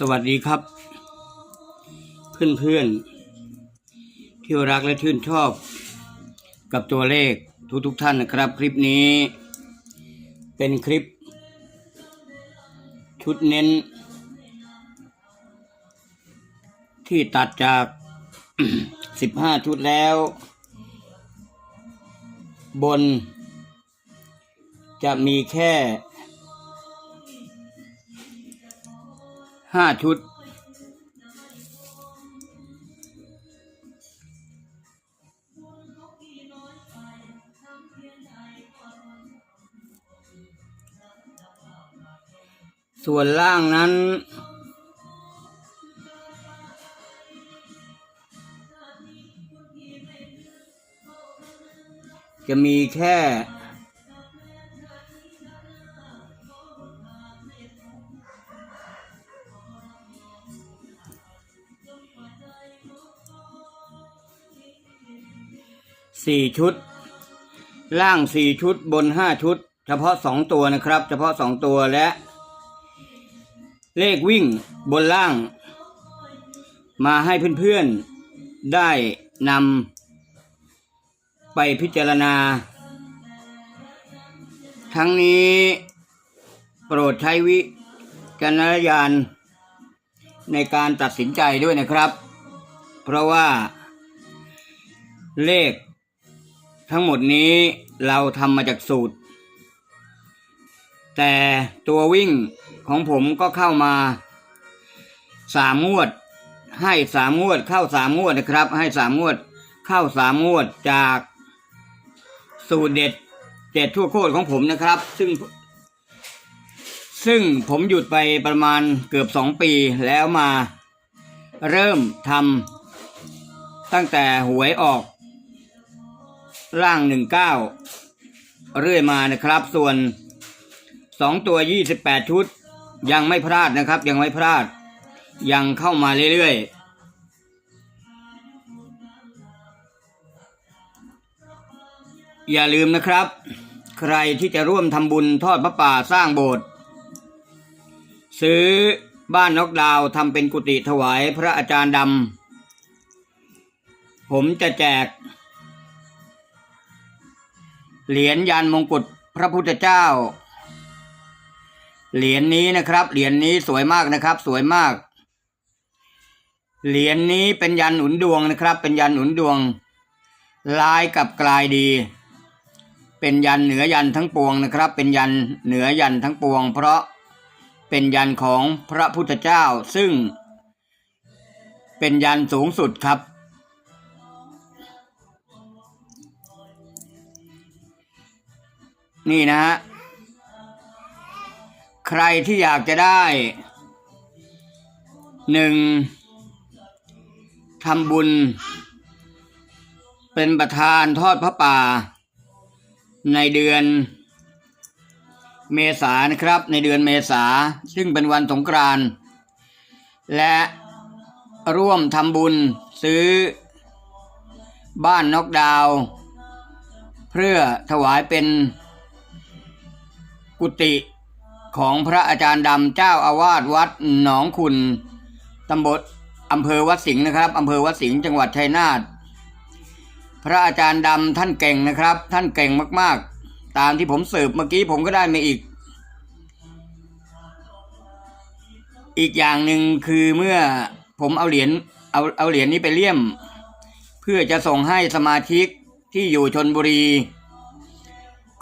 สวัสดีครับ เพื่อนๆ ที่รักและชื่นชอบ กับตัวเลขทุกๆทท่านนะครับ คลิปนี้ เป็นคลิป ชุดเน้น ที่ตัดจาก 15 ชุดแล้ว บน จะมีแค่ ห้าชุด ส่วนล่างนั้นจะมีแค่ สี่ชุด ล่างสี่ชุดบนห้าชุด เฉพาะสองตัวนะครับ เฉพาะสองตัวและ เลขวิ่งบนล่าง มาให้เพื่อนๆได้นำไปพิจารณา ทั้งนี้โปรดใช้วิจารณญาณในการตัดสินใจด้วยนะครับ เพราะว่าเลข ทั้งหมดนี้เราทำมาจากสูตร แต่ตัววิ่งของผมก็เข้ามาสามงวด ให้สามงวดเข้าสามงวดนะครับ ให้สามงวดเข้าสามงวดจากสูตรเด็ดเจ็ดทั่วโคตรของผมนะครับ ซึ่ง ซึ่งผมหยุดไปประมาณเกือบสองปีแล้วมาเริ่มทำตั้งแต่หวยออก ร่างหนึ่งเก้าเรื่อยมานะครับ ส่วนสองตัวยี่สิบแปดชุด ยังไม่พลาดนะครับ ยังไม่พลาด ยังเข้ามาเรื่อยๆอย่าลืมนะครับ ใครที่จะร่วมทำบุญทอดพระป่าสร้างโบสถ์ซื้อบ้านนกดาวทำเป็นกุฏิถวายพระอาจารย์ดำผมจะแจก เหรียญยันมงกุฎพระพุทธเจ้า เหรียญนี้นะครับ เหรียญนี้สวยมากนะครับ สวยมาก เหรียญนี้เป็นยันหนุนดวงนะครับ เป็นยันหนุนดวง ลายกับกลายดี เป็นยันเหนือยันทั้งปวงนะครับ เป็นยันเหนือยันทั้งปวง เพราะเป็นยันของพระพุทธเจ้าซึ่งเป็นยันสูงสุดครับ นี่นะฮะใครที่อยากจะได้หนึ่งทำบุญ เป็นประธานทอดพระป่า ในเดือนเมษานะครับ ในเดือนเมษาซึ่งเป็นวันสงกรานต์และร่วมทำบุญซื้อ บ้านนกดาว เพื่อถวายเป็น กุฏิของพระอาจารย์ดำเจ้าอาวาสวัดหนองคุณตำบลอำเภอวัดสิงห์นะครับอำเภอวัดสิงห์จังหวัดชัยนาทพระอาจารย์ดำท่านเก่งนะครับ ท่านเก่งมากๆ ตามที่ผมสืบเมื่อกี้ผมก็ได้มาอีก อีกอย่างหนึ่งคือเมื่อผมเอาเหรียญเอาเอาเหรียญนี้ไปเลี่ยม เพื่อจะส่งให้สมาชิกที่อยู่ชนบุรี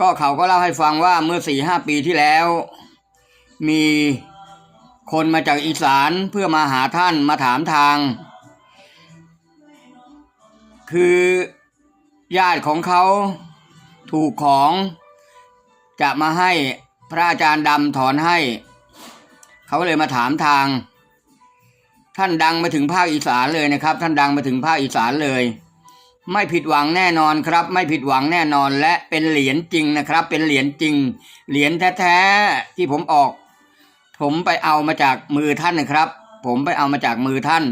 ก็เขาก็เล่าให้ฟังว่าเมื่อสี่ห้าปีที่แล้ว มีคนมาจากอีสานเพื่อมาหาท่านมาถามทาง คือญาติของเขาถูกของจะมาให้พระอาจารย์ดำถอนให้ เขาเลยมาถามทาง ท่านดังมาถึงภาคอีสานเลยนะครับ ท่านดังมาถึงภาคอีสานเลย ไม่ผิดหวังแน่นอนครับ ไม่ผิดหวังแน่นอนและเป็นเหรียญจริงนะครับ เป็นเหรียญจริง เหรียญแท้ๆที่ผมออก ผมไปเอามาจากมือท่านนะครับ ผมไปเอามาจากมือท่าน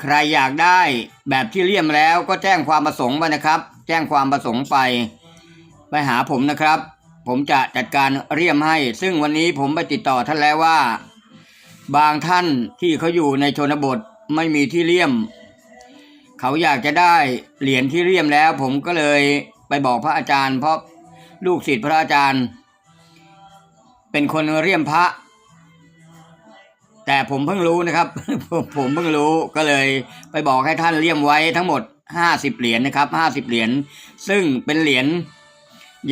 ใครอยากได้แบบที่เลี่ยมแล้วก็แจ้งความประสงค์ไปนะครับ แจ้งความประสงค์ไป ไปหาผมนะครับ ผมจะจัดการเรียมให้ ซึ่งวันนี้ผมไปติดต่อท่านแล้วว่า บางท่านที่เขาอยู่ในชนบทไม่มีที่เลี่ยม เขาอยากจะได้เหรียญที่เลี่ยมแล้ว ผมก็เลยไปบอกพระอาจารย์ เพราะลูกศิษย์พระอาจารย์ เป็นคนเลี่ยมพระ แต่ผมเพิ่งรู้นะครับผมผมเพิ่งรู้ก็เลยไปบอกให้ท่านเลี่ยมไว้ทั้งหมดห้าสิบเหรียญนะครับห้าสิบเหรียญซึ่งเป็นเหรียญ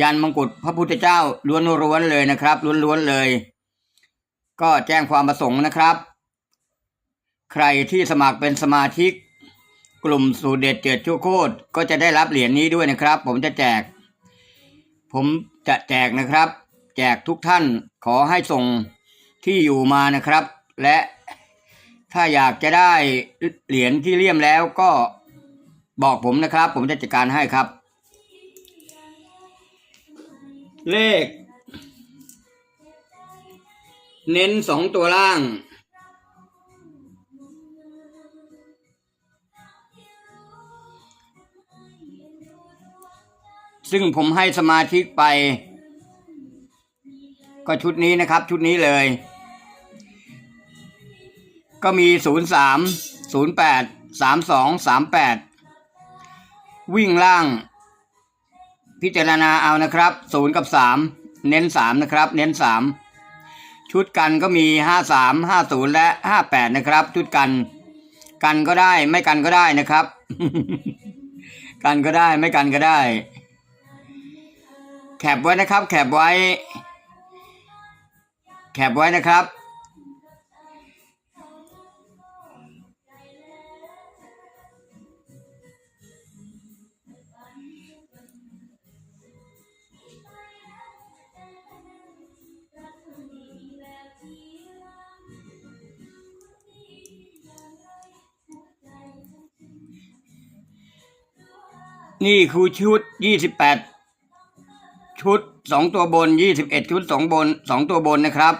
ยันมงกุฎพระพุทธเจ้าล้วนๆเลยนะครับล้วนๆเลย ก็แจ้งความประสงค์นะครับ ใครที่สมัครเป็นสมาชิก กลุ่มสูตรเด็ดเจ็ดชั่วโคตรก็จะได้รับเหรียญนี้ด้วยนะครับ ผมจะแจก ผมจะแจกนะครับ แจกทุกท่านขอให้ส่งที่อยู่มานะครับ และถ้าอยากจะได้เหรียญที่เลี่ยมแล้วก็บอกผมนะครับ ผมจะจัดการให้ครับ เลข เน้นสองตัวล่าง ซึ่งผมให้สมาชิกไป ก็ชุดนี้นะครับ ชุดนี้เลย ก็มีศูนย์สามศูนย์แปดสามสองสามแปดวิ่งล่าง พิจารณาเอานะครับศูนย์กับสามเน้นสามนะครับ เน้นสาม ชุดกันก็มีห้าสามห้าศูนย์และห้าแปดนะครับ ชุดกัน กันก็ได้ไม่กันก็ได้นะครับ กันก็ได้ไม่กันก็ได้ แคบไว้นะครับ แคบไว้ แคบไว้นะครับ นี่คือชุดยี่สิบแปดชุดสองตัวบนยี่สิบเอ็ดชุดสองบนสองตัวบนนะครับ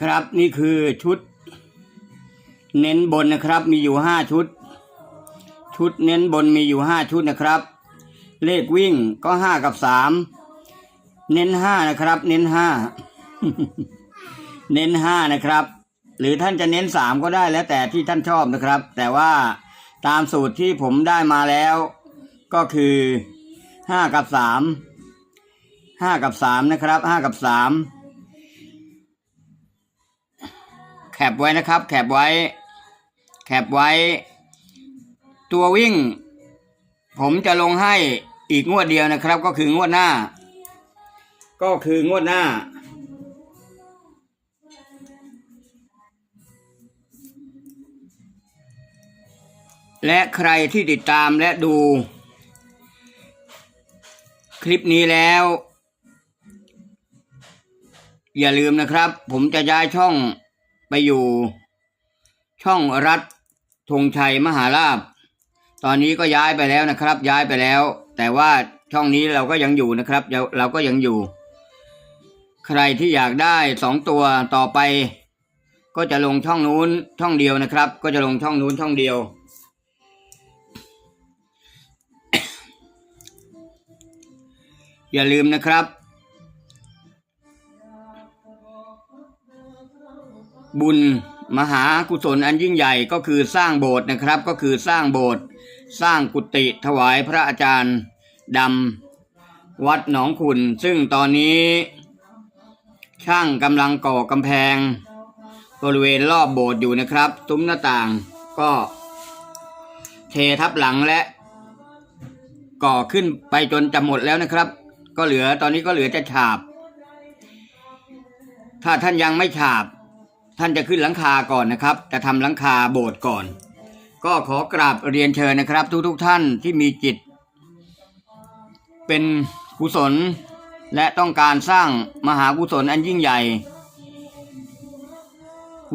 ครับนี่คือชุด เน้นบนนะครับ มีอยู่ห้าชุด ชุดเน้นบนมีอยู่ห้าชุดนะครับ เลขวิ่งก็ห้ากับสามเน้นห้านะครับ เน้นห้าเน้นห้านะครับ หรือท่านจะเน้นสามก็ได้แล้วแต่ที่ท่านชอบนะครับ แต่ว่าตามสูตรที่ผมได้มาแล้ว ก็คือห้ากับสามห้ากับสามนะครับห้ากับสาม แคปไว้นะครับ แคปไว้ แคปไว้ ตัววิ่ง ผมจะลงให้อีกงวดเดียวนะครับ ก็คืองวดหน้า ก็คืองวดหน้า และใครที่ติดตามและดู คลิปนี้แล้ว อย่าลืมนะครับ ผมจะย้ายช่อง ไปอยู่ ช่องรัฐธงชัยมหาลาภตอนนี้ก็ย้ายไปแล้วนะครับ ย้ายไปแล้ว แต่ว่าช่องนี้เราก็ยังอยู่นะครับเราเราก็ยังอยู่ ใครที่อยากได้สองตัวต่อไป ก็จะลงช่องนู้นช่องเดียวนะครับ ก็จะลงช่องนู้นช่องเดียวอย่าลืมนะครับ บุญมหากุศลอันยิ่งใหญ่ก็คือสร้างโบสถ์นะครับ ก็คือสร้างโบสถ์สร้างกุฏิถวายพระอาจารย์ดำวัดหนองขุนซึ่งตอนนี้ ช่างกำลังก่อกำแพง บริเวณรอบโบสถ์อยู่นะครับซุ้มหน้าต่างก็เททับหลังและก่อขึ้นไปจนจะหมดแล้วนะครับ ก็เหลือตอนนี้ก็เหลือจะฉาบ ถ้าท่านยังไม่ฉาบ ท่านจะขึ้นหลังคาก่อนนะครับ จะทำหลังคาโบสถ์ก่อน ก็ขอกราบเรียนเชิญนะครับ ทุกๆทท่านที่มีจิต เป็นกุศล และต้องการสร้างมหากุศลอันยิ่งใหญ่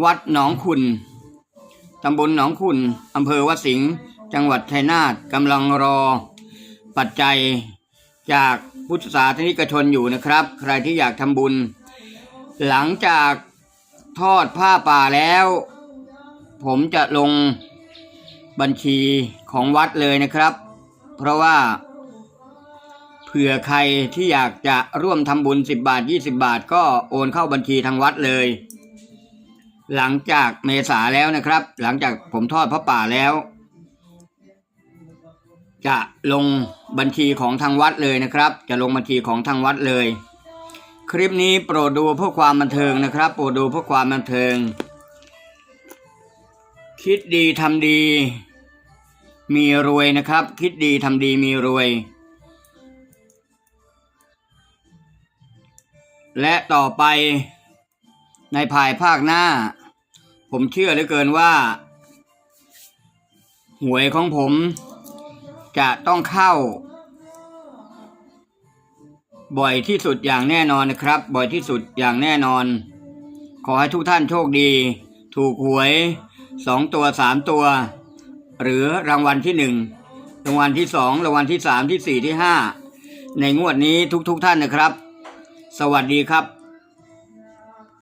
วัดหนองขุนตำบลหนองขุนอำเภอวัดสิงห์จังหวัดชัยนาทกำลังรอ ปัจจัยจากพุทธศาสนิกชนอยู่นะครับ ใครที่อยากทำบุญ หลังจาก ทอดผ้าป่าแล้ว ผมจะลงบัญชีของวัดเลยนะครับ เพราะว่า เผื่อใครที่อยากจะร่วมทำบุญ 10 บาท 20 บาท ก็โอนเข้าบัญชีทางวัดเลย หลังจากเมษาแล้วนะครับ หลังจากผมทอดพระป่าแล้ว จะลงบัญชีของทางวัดเลยนะครับ จะลงบัญชีของทางวัดเลย คลิปนี้โปรดดูเพื่อความบันเทิงนะครับ โปรดดูเพื่อความบันเทิง คิดดีทำดี มีรวยนะครับ คิดดีทำดีมีรวย และต่อไปในภายภาคหน้า ผมเชื่อเหลือเกินว่า หวยของผมจะต้องเข้า บ่อยที่สุดอย่างแน่นอนนะครับ บ่อยที่สุดอย่างแน่นอน ขอให้ทุกท่านโชคดี ถูกหวยสองตัวสามตัว หรือรางวัลที่หนึ่งรางวัลที่สองรางวัลที่สามที่สี่ที่ห้าในงวดนี้ทุกๆทท่านนะครับ สวัสดีครับ